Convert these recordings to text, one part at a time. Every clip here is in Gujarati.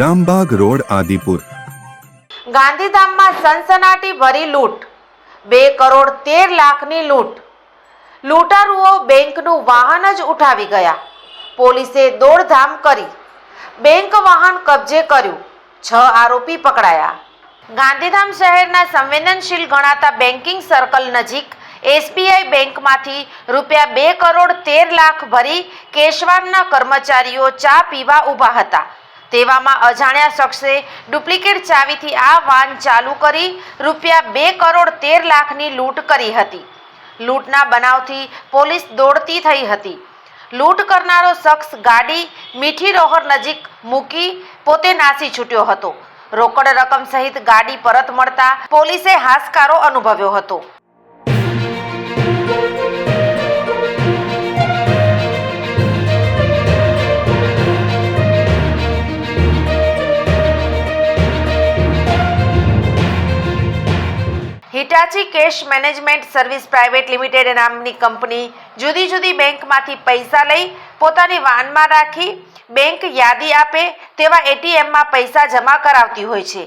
Rambaug road, Adipur. ગાંધીધામમાં સનસનાટી ભરી લૂંટ. બે કરોડ તેર લાખની લૂંટ. લૂંટારુઓ બેંકનું વાહન જ ઉઠાવી ગયા. પોલીસે દોડધામ કરી. બેંક વાહન કબજે કર્યું. છ આરોપી પકડાયા. ગાંધીધામ શહેરના સંવેદનશીલ ગણાતા બેન્કિંગ સર્કલ નજીક એસબીઆઈ બેંકમાંથી રૂપિયા બે કરોડ તેર લાખ ભરી કેશવાનના કર્મચારીઓ ચા પીવા ઊભા હતા. તેવામાં અજાણ્યા શખ્સે ડુપ્લિકેટ ચાવીથી આ વાન ચાલુ કરી રૂપિયા બે કરોડ તેર લાખની લૂંટ કરી હતી. લૂંટના બનાવથી પોલીસ દોડતી થઈ હતી. લૂંટ કરનારો શખ્સ ગાડી મીઠી રોહર નજીક મૂકી પોતે નાસી છૂટ્યો હતો. રોકડ રકમ સહિત ગાડી પરત મળતા પોલીસે હાશકારો અનુભવ્યો હતો. Hitachi cash management service private limited નામની કંપની જુદી જુદી બેંકમાંથી પૈસા લઈ પોતાની વાનમાં રાખી બેંક યાદી આપે તેવા એટીએમમાં પૈસા જમા કરાવતી હોય છે.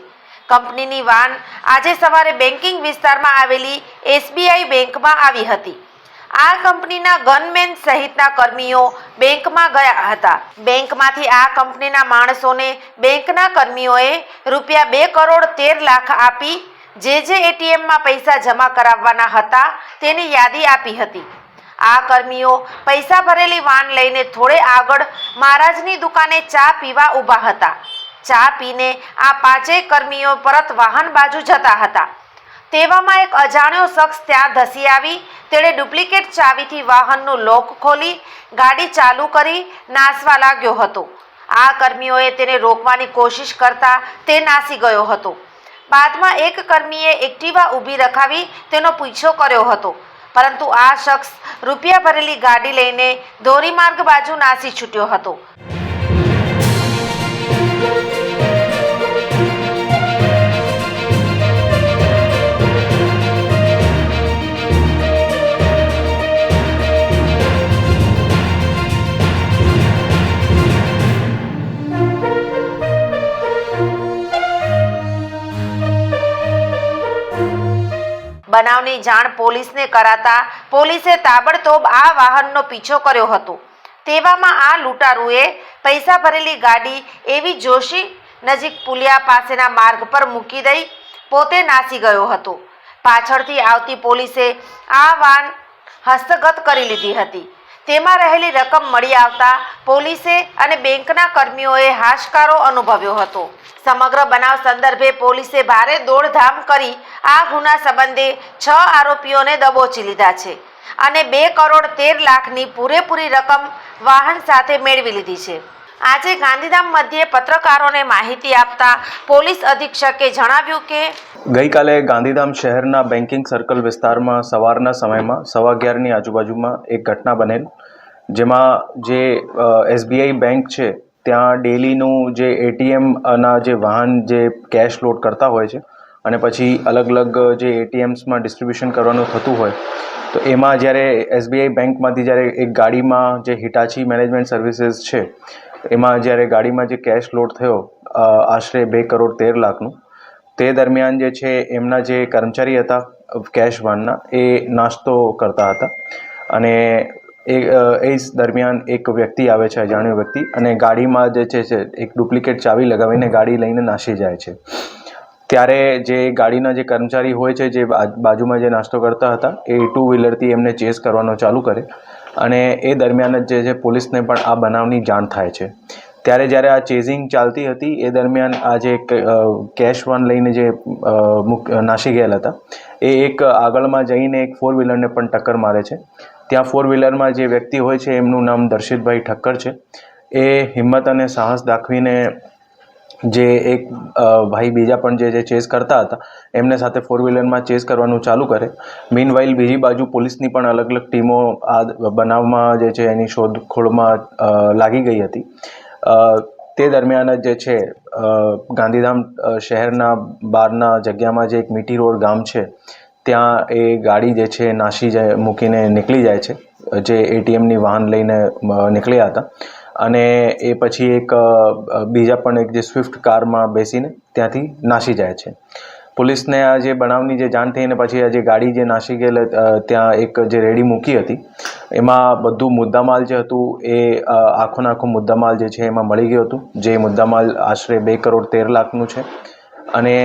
કંપનીની વાન આજે સવારે બેન્કિંગ વિસ્તારમાં આવેલી એસબીઆઈ બેંકમાં આવી હતી. આ કંપનીના ગનમેન સહિતના કર્મીઓ બેંકમાં ગયા હતા. બેંકમાંથી આ કંપનીના માણસોને બેંકના કર્મીઓએ રૂપિયા બે કરોડ તેર લાખ આપી જે જે એટીએમમાં પૈસા જમા કરાવવાના હતા તેની યાદી આપી હતી. આ કર્મીઓ પૈસા ભરેલી વાન લઈને થોડે આગળ મહારાજની દુકાને ચા પીવા ઊભા હતા. ચા પીને આ પાંચેય કર્મીઓ પરત વાહન બાજુ જતા હતા. તેવામાં એક અજાણ્યો શખ્સ ત્યાં ધસી આવી, તેણે ડુપ્લિકેટ ચાવીથી વાહનનું લોક ખોલી, ગાડી ચાલુ કરી નાસવા લાગ્યો હતો. આ કર્મીઓએ તેને રોકવાની કોશિશ કરતા તે નાસી ગયો હતો. બાદમાં એક કર્મીએ એક્ટિવા ઊભી રખાવી તેનો પીછો કર્યો હતો. પરંતુ આ શખ્સ રૂપિયા ભરેલી ગાડી લઈને ધોરીમાર્ગ બાજુ નાસી છૂટ્યો હતો. બનાવની જાણ પોલીસને કરાતા પોલીસે તાબડતોબ આ વાહનનો પીછો કર્યો હતો. તેવામાં આ લૂંટારુએ પૈસા ભરેલી ગાડી એવી જોશી નજીક પુલિયા પાસેના માર્ગ પર મૂકી દઈ પોતે નાસી ગયો હતો. પાછળથી આવતી પોલીસે આ વાન હસ્તગત કરી લીધી હતી. તેમાં રહેલી રકમ મળી આવતા પોલીસે અને બેંકના કર્મીઓએ હાશકારો અનુભવ્યો હતો. સમગ્ર બનાવ સંદર્ભે પોલીસે ભારે દોડધામ કરી આ ગુના સંબંધે છ આરોપીઓને દબોચી લીધા છે અને બે કરોડ તેર લાખની પૂરેપૂરી રકમ વાહન સાથે મેળવી લીધી છે. આજે ગાંધીધામ મધ્યે પત્રકારોને માહિતી આપતા પોલીસ અધિક્ષકે જણાવ્યું કે ગઈકાલે ગાંધીધામ શહેરના બેન્કિંગ સર્કલ વિસ્તારમાં સવારના સમયમાં સવા અગિયારની આજુબાજુમાં એક ઘટના બનેલ, જેમાં જે એસબીઆઈ બેંક છે, ત્યાં ડેલીનું જે એટીએમ ના જે વાહન જે કેશ લોડ કરતા હોય છે, અને પછી અલગ અલગ જે એટીએમ્સમાં ડિસ્ટ્રીબ્યુશન કરવાનું થતું હોય, તો એમાં જ્યારે એસબીઆઈ બેંકમાંથી જ્યારે એક ગાડીમાં જે હિટાચી મેનેજમેન્ટ સર્વિસીસ છે એમાં જ્યારે ગાડીમાં જે કેશ લોડ થયો આશરે બે કરોડ તેર લાખનું, તે દરમિયાન જે છે એમના જે કર્મચારી હતા કેશ વાનના, એ નાસ્તો કરતા હતા. અને એ એ દરમિયાન એક વ્યક્તિ આવે છે, અજાણ્યો વ્યક્તિ, અને ગાડીમાં જે છે એક ડુપ્લિકેટ ચાવી લગાવીને ગાડી લઈને નાસી જાય છે. ત્યારે જે ગાડીના જે કર્મચારી હોય છે, જે બાજુમાં જે નાસ્તો કરતા હતા, એ ટુ વ્હીલરથી એમને ચેસ કરવાનો ચાલુ કરે. અને એ દરમિયાન જ જે છે પોલીસને પણ આ બનાવની જાણ થાય છે. ત્યારે જ્યારે આ ચેઝિંગ ચાલતી હતી, એ દરમિયાન આ જે કેશ વન લઈને જે નાસી ગયેલા હતા. એ એક આગળમાં જઈને એક ફોર વ્હીલરને પણ ટક્કર મારે છે. ત્યાં ફોર વ્હીલરમાં જે વ્યક્તિ હોય છે, એમનું નામ દર્શિતભાઈ ઠક્કર છે. એ હિંમત અને સાહસ દાખવીને જે એક ભાઈ બીજા પણ જે જે ચેસ કરતા હતા, એમને સાથે ફોર વ્હીલરમાં ચેસ કરવાનું ચાલુ કરે. મીન બીજી બાજુ પોલીસની પણ અલગ અલગ ટીમો આ બનાવમાં જે છે એની શોધખોળમાં લાગી ગઈ હતી. તે દરમિયાન જ જે છે ગાંધીધામ શહેરના બહારના જગ્યામાં જે એક મીઠી રોડ ગામ છે, ત્યાં એ ગાડી જે છે નાસી જાય, મૂકીને નીકળી જાય છે. જે એટીએમની વાહન લઈને નીકળ્યા હતા. અને એ પછી એક બીજા પણ એક જે સ્વિફ્ટ કારમાં બેસીને ત્યાંથી નાસી જાય છે. પોલીસને આ જે બનાવની જે જાણ થઈ અને પછી આ જે ગાડી જે નાસી ગયેલ ત્યાં એક જે રેડી મૂકી હતી, એમાં બધું મુદ્દામાલ જે હતું એ આખો આખો મુદ્દામાલ જે છે એમાં મળી ગયું હતું. જે મુદ્દામાલ આશરે બે કરોડ તેર લાખનું છે. અને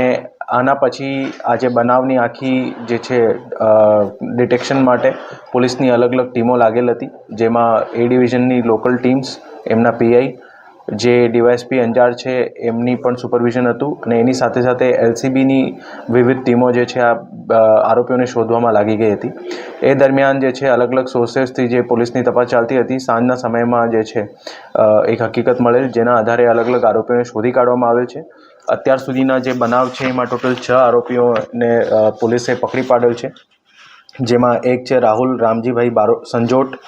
આના પછી આ જે બનાવની આખી જે છે ડિટેક્શન માટે પોલીસની અલગ અલગ ટીમો લાગેલ હતી, જેમાં એ ડિવિઝનની લોકલ ટીમ્સ એમના પીઆઈ જે ડીવાયએસપી અંજાર છે, એમની પણ સુપરવિઝન હતું અને એની સાથે સાથે એલસીબીની વિવિધ ટીમો જે છે, આ આરોપીઓને શોધવામાં લાગી ગઈ હતી. એ દરમિયાન જે છે, અલગ અલગ સોર્સેસથી જે પોલીસની તપાસ ચાલતી હતી, સાંજના સમયમાં જે છે એક હકીકત મળેલ, જેના આધારે અલગ અલગ આરોપીઓને શોધી કાઢવામાં આવેલ છે. અત્યાર સુધીના જે બનાવ છે, એમાં ટોટલ છ આરોપીઓને પોલીસે પકડી પાડેલ છે. જેમાં એક છે રાહુલ રામજીભાઈ બારો, સંજોટ,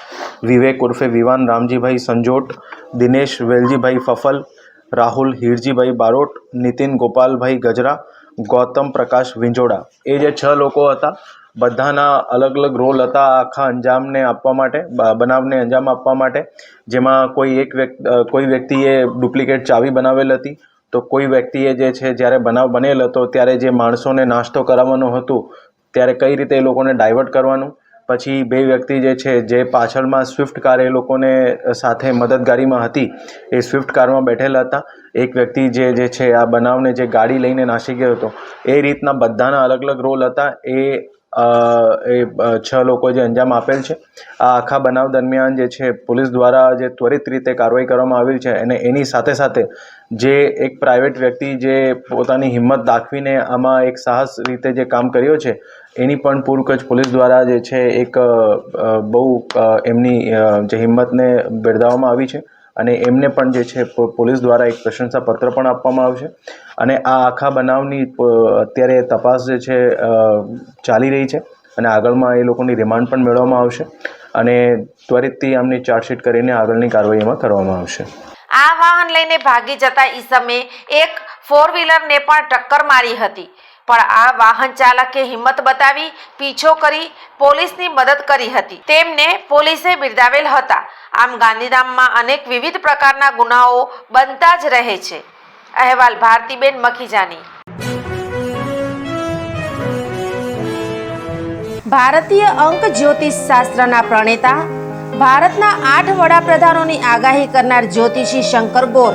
વિવેક ઉર્ફે વિવાન રામજીભાઈ સંજોટ, દિનેશ વેલજીભાઈ ફફલ, રાહુલ હીરજીભાઈ બારોટ, નીતિન ગોપાલભાઈ ગજરા, ગૌતમ પ્રકાશ વિંજોડા. એ જે છ લોકો હતા, બધાના અલગ અલગ રોલ હતા આખા અંજામને આપવા માટે બનાવને અંજામ આપવા માટે. જેમાં કોઈ એક વ્યક્તિ કોઈ વ્યક્તિએ ડુપ્લિકેટ ચાવી બનાવેલ હતી. તો કોઈ વ્યક્તિએ જે છે, જ્યારે બનાવ બનેલ હતો, ત્યારે જે માણસોને નાસ્તો કરાવવાનો હતું, ત્યારે કઈ રીતે એ લોકોને ડાયવર્ટ કરવાનું? પછી બે વ્યક્તિ જે છે, જે પાછળમાં સ્વિફ્ટ કાર એ લોકોને સાથે મદદગારીમાં હતી, એ સ્વિફ્ટ કારમાં બેઠેલા હતા. એક વ્યક્તિ જે જે છે, આ બનાવને જે ગાડી લઈને નાસી ગયો હતો, એ રીતના બધાના અલગ અલગ રોલ હતા. એ એ છ લોકો જે અંજામ આપેલ છે, આ આખા બનાવ દરમિયાન જે છે, પોલીસ દ્વારા જે ત્વરિત રીતે કાર્યવાહી કરવામાં આવી છે અને એની સાથે સાથે જે એક પ્રાઇવેટ વ્યક્તિ જે પોતાની હિંમત દાખવીને આમાં એક સાહસ રીતે જે કામ કર્યો છે, એની પણ પૂરકચ્છ પોલીસ દ્વારા જે છે, એક બહુ એમની જે હિંમતને બિરદાવવામાં આવી છે. અને એમને પણ જે છે પોલીસ દ્વારા એક પ્રશંસાપત્ર પણ આપવામાં આવશે. અને આ આખા બનાવની અત્યારે તપાસ જે છે ચાલી રહી છે અને આગળમાં એ લોકોની રિમાન્ડ પણ મેળવવામાં આવશે અને ત્વરિતથી આમની ચાર્જશીટ કરીને આગળની કાર્યવાહીમાં કરવામાં આવશે. આ વાહન લઈને ભાગી જતા ઈસમે એક ફોર વ્હીલરને પણ ટક્કર મારી હતી. પણ આ વાહન ચાલકે હિંમત બતાવી, પીછો કરી પોલીસની મદદ કરી હતી. તેમને પોલીસે બિરદાવેલ હતા. આમ ગાંધીધામમાં અનેક વિવિધ પ્રકારના ગુનાઓ બનતા જ રહે છે. અહેવાલ ભારતીબેન મખીજાની ભારતીય અંક જ્યોતિષ શાસ્ત્રના પ્રણેતા, ભારતના આઠ વડાપ્રધાનોની આગાહી કરનાર જ્યોતિષી શંકર ગોર